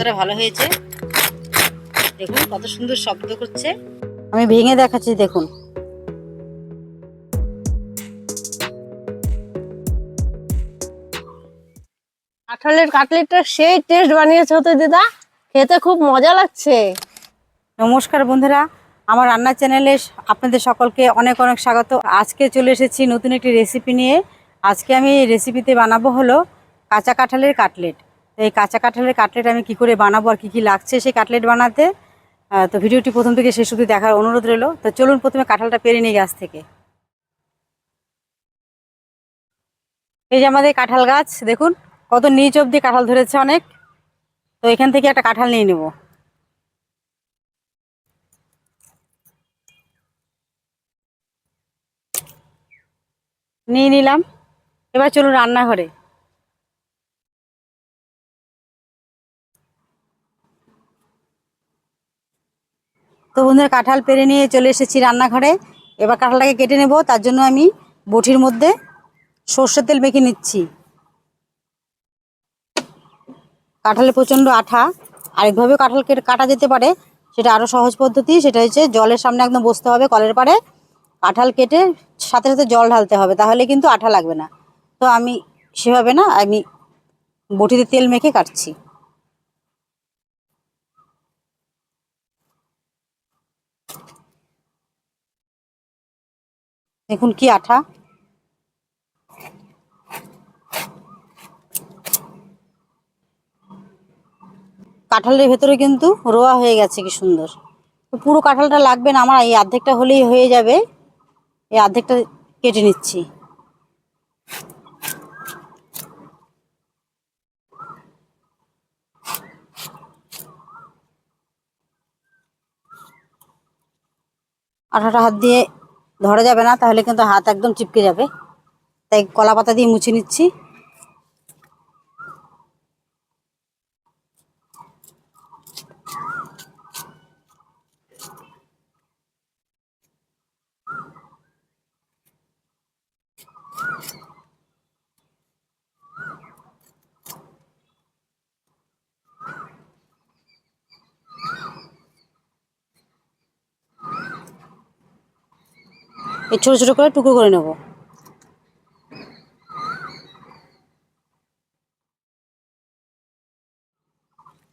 কতটা ভালো হয়েছে। দেখুন কত সুন্দর শব্দ করছে। আমি ভেঙে দেখাচ্ছি দেখুন। কাঁঠালের কাটলেটটা সেই টেস্ট বানিয়েছে হতো দিদা। খেতে খুব মজা লাগছে। নমস্কার বন্ধুরা আমার রান্নার চ্যানেলে আপনাদের সকলকে অনেক অনেক স্বাগত। আজকে চলে এসেছি নতুন একটি রেসিপি নিয়ে। আজকে আমি রেসিপিতে বানাবো হলো কাঁচা কাঁঠালের কাটলেট। এই কাঁচা কাঁঠালের কাটলেট আমি কি করে বানাবো আর কী কী লাগছে সেই কাটলেট বানাতে তো ভিডিওটি প্রথম থেকে শেষ অবধি দেখার অনুরোধ রইল। তো চলুন প্রথমে কাঁঠালটা পেরে নিই গাছ থেকে। এই যে আমাদের কাঁঠাল গাছ, দেখুন কত নিচ অবধি কাঁঠাল ধরেছে অনেক। তো এখান থেকে একটা কাঁঠাল নিয়ে নেব। নিয়ে নিলাম। এবার চলুন রান্নাঘরে। তো বন্ধুরা কাঁঠাল পেরে নিয়ে চলে এসেছি রান্নাঘরে। এবার কাঁঠালটাকে কেটে নেব, তার জন্য আমি বটির মধ্যে সর্ষের তেল মেখে নিচ্ছি। কাঁঠালে প্রচণ্ড আঠা আরেকভাবেও কাঁঠাল কাটা যেতে পারে, সেটা আরও সহজ পদ্ধতি, সেটা হচ্ছে জলের সামনে একদম বসতে হবে কলের পাড়ে। কাঁঠাল কেটে সাথে সাথে জল ঢালতে হবে, তাহলে কিন্তু আঠা লাগবে না। তো আমি সেভাবে না, আমি বটিতে তেল মেখে কাটছি। দেখুন কি আঠা। কাঁঠালের ভেতরে কিন্তু রোয়া হয়ে গেছে, কি সুন্দর। তো পুরো কাঁঠালটা লাগবে না, আমার এই অর্ধেকটা হলেই হয়ে যাবে। এই অর্ধেকটা কেটে নিচ্ছি। আঠাটা হাত দিয়ে ধরা যাবে না, তাহলে কিন্তু হাত একদম চিপকে যাবে। তাই কলা পাতা দিয়ে মুছে নিচ্ছি। এই ছোটো ছোটো করে টুকরো করে নেব।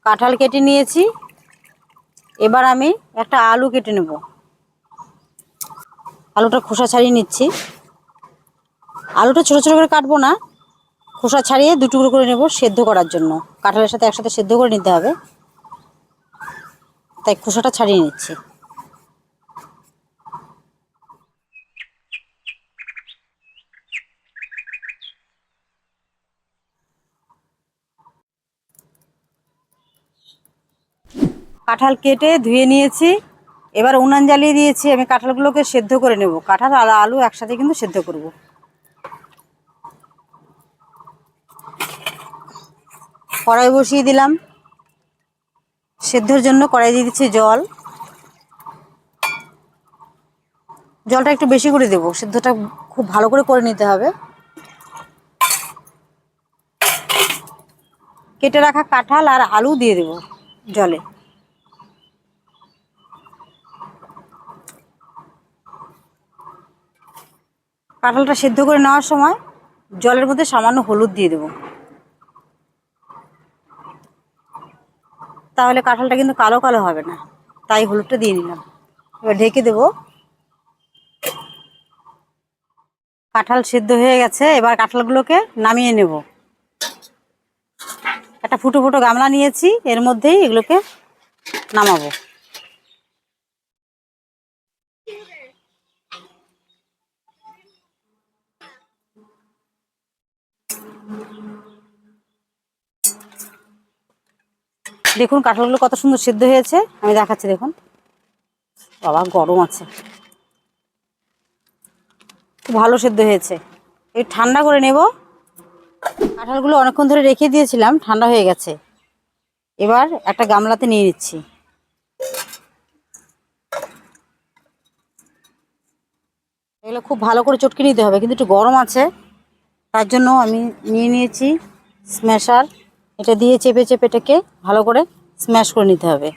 কাঁঠাল কেটে নিয়েছি। এবার আমি একটা আলু কেটে নেব। আলুটা খোসা ছাড়িয়ে নিচ্ছি। আলুটা ছোটো ছোটো করে কাটবো না। খোসা ছাড়িয়ে দু টুকরো করে নেব সেদ্ধ করার জন্য। কাঁঠালের সাথে একসাথে সেদ্ধ করে নিতে হবে। তাই খোসাটা ছাড়িয়ে নিচ্ছি। কাঁঠাল কেটে ধুয়ে নিয়েছি। এবার উনান জ্বালিয়ে দিয়েছি, আমি কাঁঠালগুলোকে সেদ্ধ করে নেব। কাঁঠাল আর আলু একসাথে কিন্তু সেদ্ধ করব। কড়াই বসিয়ে দিলাম। সেদ্ধর জন্য কড়াই দিয়ে দিচ্ছি জল। জলটা একটু বেশি করে দেবো, সেদ্ধটা খুব ভালো করে করে নিতে হবে। কেটে রাখা কাঁঠাল আর আলু দিয়ে দেবো জলে। কাঁঠালটা সেদ্ধ করে নেওয়ার সময় জলের মধ্যে সামান্য হলুদ দিয়ে দেবো। তাহলে কাঁঠালটা কিন্তু কালো কালো হবে না। তাই হলুদটা দিয়ে নিলাম। এবার ঢেকে দেবো। কাঁঠাল সেদ্ধ হয়ে গেছে। এবার কাঁঠালগুলোকে নামিয়ে নেব। একটা ফুটো ফুটো গামলা নিয়েছি। এর মধ্যেই এগুলোকে নামাবো। দেখুন কাঁঠালগুলো কত সুন্দর সিদ্ধ হয়েছে। আমি দেখাচ্ছি, দেখুন। বাবা, গরম আছে। খুব ভালো সিদ্ধ হয়েছে। এই ঠান্ডা করে নেব। কাঁঠালগুলো অনেকক্ষণ ধরে রেখে দিয়েছিলাম, ঠান্ডা হয়ে গেছে। এবার একটা গামলাতে নিয়ে নিচ্ছি। এগুলো খুব ভালো করে চটকে নিতে হবে, কিন্তু একটু গরম আছে। তার জন্য আমি নিয়ে নিয়েছি স্ম্যাশার। এটা দিয়ে চেপে চেপে এটাকে ভালো করে স্ম্যাশ করে নিতে হবে।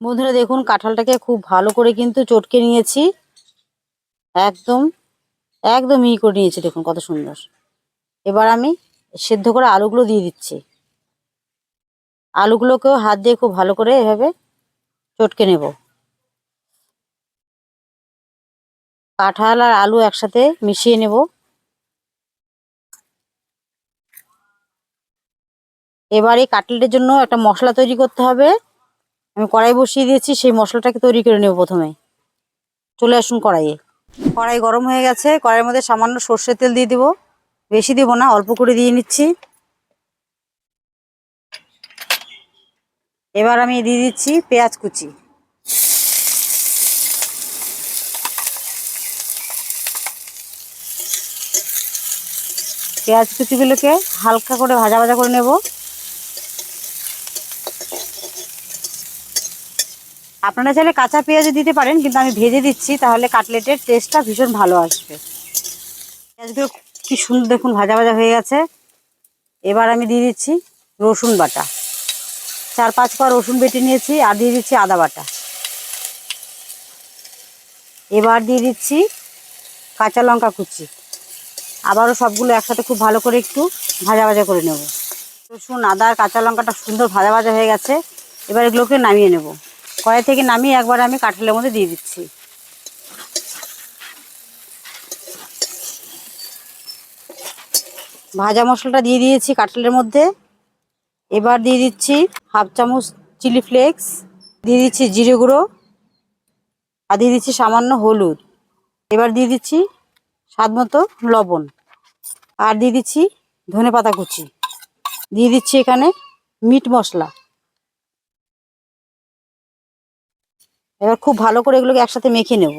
বন্ধুরা দেখুন, কাঁঠালটাকে খুব ভালো করে কিন্তু চটকে নিয়েছি। একদম একদম ই করে নিয়েছি, দেখুন কত সুন্দর। এবার আমি সেদ্ধ করা আলুগুলো দিয়ে দিচ্ছি। আলুগুলোকেও হাত দিয়ে খুব ভালো করে এভাবে চটকে নেব। কাঁঠাল আর আলু একসাথে মিশিয়ে নেব। এবার এই কাটলেটের জন্য একটা মশলা তৈরি করতে হবে। আমি কড়াই বসিয়ে দিয়েছি, সেই মশলাটাকে তৈরি করে নেব প্রথমে। চলে আসুন কড়াইয়ে। কড়াই গরম হয়ে গেছে, কড়াইয়ের মধ্যে সামান্য সর্ষের তেল দিয়ে দিব। বেশি দিব না, অল্প করে দিয়ে নিচ্ছি। এবার আমি দিয়ে দিচ্ছি পেঁয়াজ কুচি। পেঁয়াজ কুচিগুলোকে হালকা করে ভাজা ভাজা করে নেব। আপনারা চাইলে কাঁচা পেঁয়াজও দিতে পারেন, কিন্তু আমি ভেজে দিচ্ছি, তাহলে কাটলেটের টেস্টটা ভীষণ ভালো আসবে। পেঁয়াজগুলো কি সুন্দর দেখুন, ভাজা ভাজা হয়ে গেছে। এবার আমি দিয়ে দিচ্ছি রসুন বাটা। চার পাঁচ পা রসুন বেটে নিয়েছি, আর দিয়ে দিচ্ছি আদা বাটা। এবার দিয়ে দিচ্ছি কাঁচা লঙ্কা কুচি। আবারও সবগুলো একসাথে খুব ভালো করে একটু ভাজা ভাজা করে নেব। রসুন, আদা আর কাঁচা লঙ্কাটা সুন্দর ভাজা ভাজা হয়ে গেছে। এবার এগুলোকে নামিয়ে নেব। কড়াই থেকে নামিয়ে একবার আমি কাঁঠালের মধ্যে দিয়ে দিচ্ছি। ভাজা মশলাটা দিয়ে দিয়েছি কাঁঠালের মধ্যে। এবার দিয়ে দিচ্ছি হাফ চামচ চিলি ফ্লেক্স, দিয়ে দিচ্ছি জিরে গুঁড়ো, আর দিয়ে দিচ্ছি সামান্য হলুদ। এবার দিয়ে দিচ্ছি স্বাদ মতো লবণ, আর দিয়ে দিচ্ছি ধনে পাতা কুচি। দিয়ে দিচ্ছি এখানে মিট মশলা। এবার খুব ভালো করে এগুলোকে একসাথে মেখে নেব।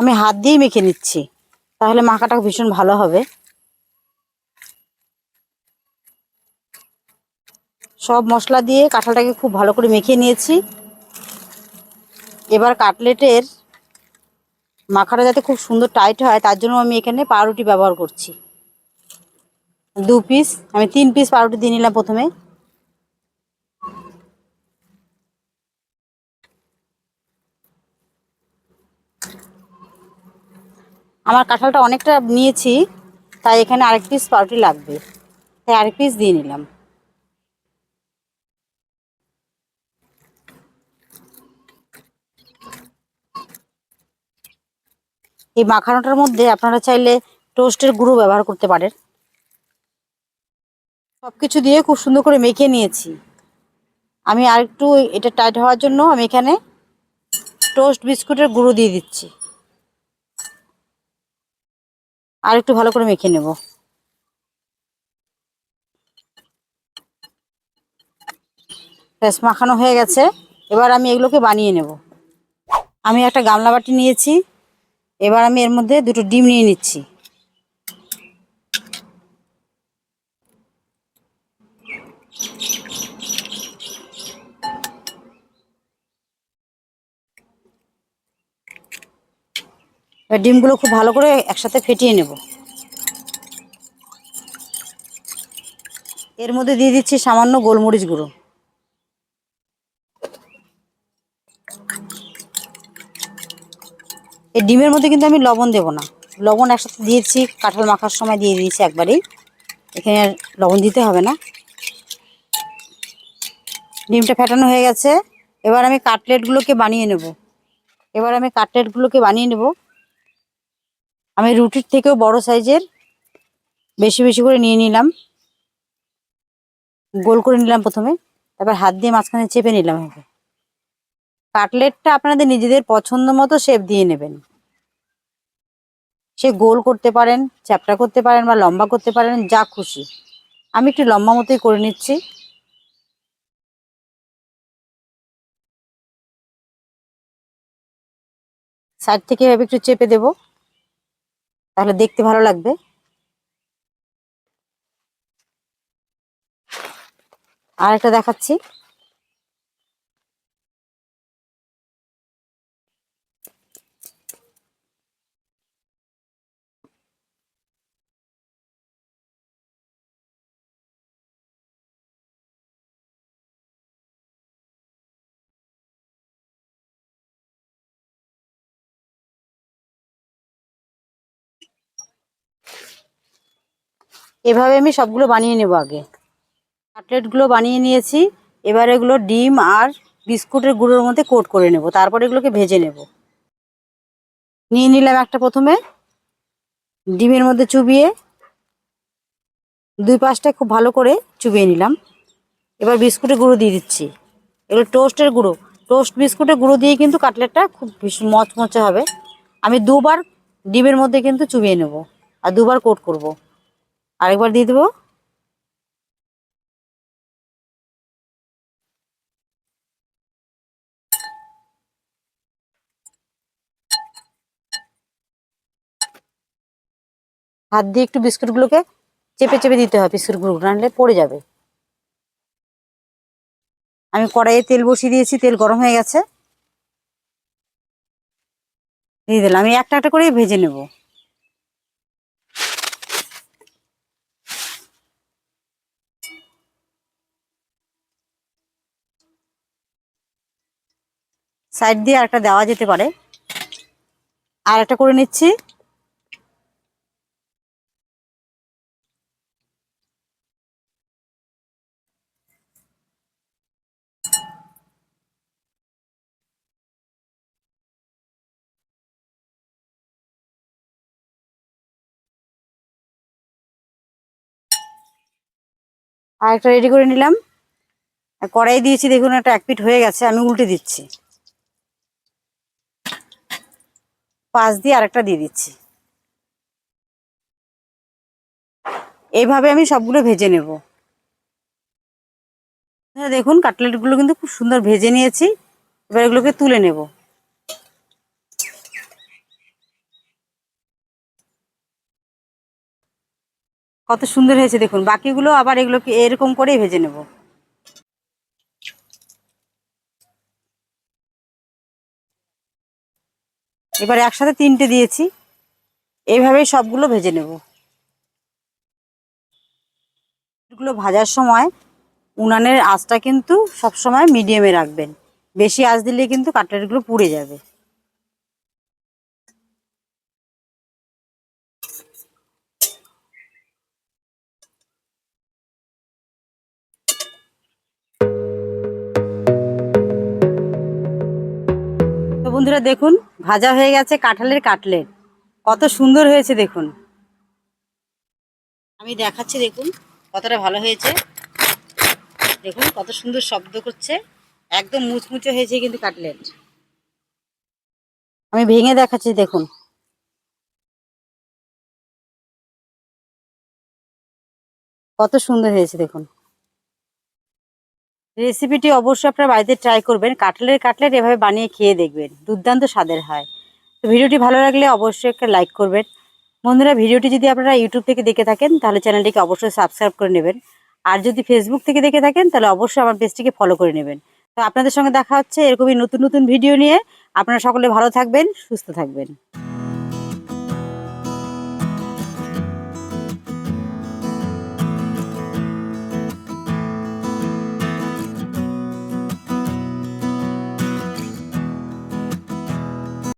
আমি হাত দিয়েই মেখে নিচ্ছি, তাহলে মাখাটা ভীষণ ভালো হবে। সব মশলা দিয়ে কাঁঠালটাকে খুব ভালো করে মেখে নিয়েছি। এবার কাটলেটের মাখাটা যাতে খুব সুন্দর টাইট হয়, তার জন্য আমি এখানে পাউরুটি ব্যবহার করছি। দু পিস, আমি তিন পিস পাউরুটি দিয়ে নিলাম প্রথমে। আমার কাঁঠালটা অনেকটা নিয়েছি, তাই এখানে আরেক পিস পাউরুটি লাগবে। তাই আরেক পিস দিয়ে নিলাম। এই মাখানোটার মধ্যে আপনারা চাইলে টোস্টের গুঁড়ো ব্যবহার করতে পারেন। সব কিছু দিয়ে খুব সুন্দর করে মেখে নিয়েছি। আমি আরেকটু এটা টাইট হওয়ার জন্য আমি এখানে টোস্ট বিস্কুটের গুঁড়ো দিয়ে দিচ্ছি। আর একটু ভালো করে মেখে নেব। ব্যাস, মাখানো হয়ে গেছে। এবার আমি এগুলোকে বানিয়ে নেব। আমি একটা গামলা বাটি নিয়েছি। এবার আমি এর মধ্যে দুটো ডিম নিয়ে নিচ্ছি। ডিমগুলো খুব ভালো করে একসাথে ফেটিয়ে নেব। এর মধ্যে দিয়ে দিচ্ছি সামান্য গোলমরিচ গুঁড়ো। এই ডিমের মধ্যে কিন্তু আমি লবণ দেব না। লবণ একসাথে দিয়েছি, কাঁঠাল মাখার সময় দিয়ে দিয়েছি একবারেই। এখানে লবণ দিতে হবে না। ডিমটা ফেটানো হয়ে গেছে। এবার আমি কাটলেটগুলোকে বানিয়ে নেব। এবার আমি কাটলেটগুলোকে বানিয়ে নেব। আমি রুটির থেকেও বড় সাইজের বেশি বেশি করে নিয়ে নিলাম। গোল করে নিলাম প্রথমে, তারপর হাত দিয়ে মাঝখানে চেপে নিলাম কাটলেটটা আপনাদের নিজেদের পছন্দ মতো শেপ দিয়ে নেবেন। সে গোল করতে পারেন, চ্যাপটা করতে পারেন বা লম্বা করতে পারেন, যা খুশি। আমি একটু লম্বা মতোই করে নিচ্ছি। সাইড থেকে এভাবে একটু চেপে দেব। তাহলে দেখতে ভালো লাগবে। আর একটা দেখাচ্ছি। এভাবে আমি সবগুলো বানিয়ে নেব আগে। কাটলেটগুলো বানিয়ে নিয়েছি। এবার এগুলো ডিম আর বিস্কুটের গুঁড়োর মধ্যে কোট করে নেব। তারপর এগুলোকে ভেজে নেব। নিয়ে নিলাম একটা প্রথমে। ডিমের মধ্যে চুবিয়ে দুই পাশটা খুব ভালো করে চুবিয়ে নিলাম। এবার বিস্কুটের গুঁড়ো দিয়ে দিচ্ছি। এগুলো টোস্টের গুঁড়ো। টোস্ট বিস্কুটের গুঁড়ো দিয়ে কিন্তু কাটলেটটা খুব ভীষণ মচমচে হবে। আমি দুবার ডিমের মধ্যে কিন্তু চুবিয়ে নেব। আর দুবার কোট করব। আরেকবার দিয়ে দেবো। হাত দিয়ে একটু বিস্কুটগুলোকে চেপে চেপে দিতে হয় বিস্কুটগুলো নাহলে পড়ে যাবে। আমি কড়াইয়ে তেল বসিয়ে দিয়েছি, তেল গরম হয়ে গেছে। দিয়ে দিলাম, আমি একটা একটা করেই ভেজে নেব। সাইড দিয়ে আরেকটা দেওয়া যেতে পারে। আর একটা করে নিচ্ছি। আর একটা রেডি করে নিলাম। কড়াই দিয়েছি, দেখুন একটা এক পিট হয়ে গেছে, আমি উল্টে দিচ্ছি। পাশ দিয়ে আরেকটা দিয়ে দিচ্ছি। এইভাবে আমি সবগুলো ভেজে নেব। দেখুন, কাটলেটগুলো কিন্তু খুব সুন্দর ভেজে নিয়েছি। এবার এগুলোকে তুলে নেব। কত সুন্দর হয়েছে দেখুন। বাকিগুলো আবার এগুলোকে এরকম করেই ভেজে নেব। এবার একসাথে তিনটে দিয়েছি। এইভাবেই সবগুলো ভেজে নেব। গুলো ভাজার সময় উনানের আঁচটা কিন্তু সব সময় মিডিয়ামে রাখবেন। বেশি আঁচ দিলে কিন্তু কাটলেটগুলো পুড়ে যাবে। বন্ধুরা দেখুন, ভাজা হয়ে গেছে কাঁঠালের কাটলেট। কত সুন্দর হয়েছে দেখুন। আমি দেখাচ্ছি দেখুন, কতটা ভালো হয়েছে। দেখুন, কত সুন্দর শব্দ করছে। একদম মুচমুচে হয়েছে কিন্তু কাটলেট। আমি ভেঙে দেখাচ্ছি দেখুন। কত সুন্দর হয়েছে দেখুন। রেসিপিটি অবশ্যই আপনার বাড়িতে ট্রাই করবেন। কাটলের কাটলেট এভাবে বানিয়ে খেয়ে দেখবেন। দুর্দান্ত স্বাদের হয়। তো ভিডিওটি ভালো লাগলে অবশ্যই একটা লাইক করবেন। বন্ধুরা, ভিডিওটি যদি আপনারা ইউটিউব থেকে দেখে থাকেন, তাহলে চ্যানেলটিকে অবশ্যই সাবস্ক্রাইব করে নেবেন। আর যদি ফেসবুক থেকে দেখে থাকেন, তাহলে অবশ্যই আমার পেজটিকে ফলো করে নেবেন। তো আপনাদের সঙ্গে দেখা হচ্ছে এরকমই নতুন নতুন ভিডিও নিয়ে। আপনারা সকলে ভালো থাকবেন, সুস্থ থাকবেন।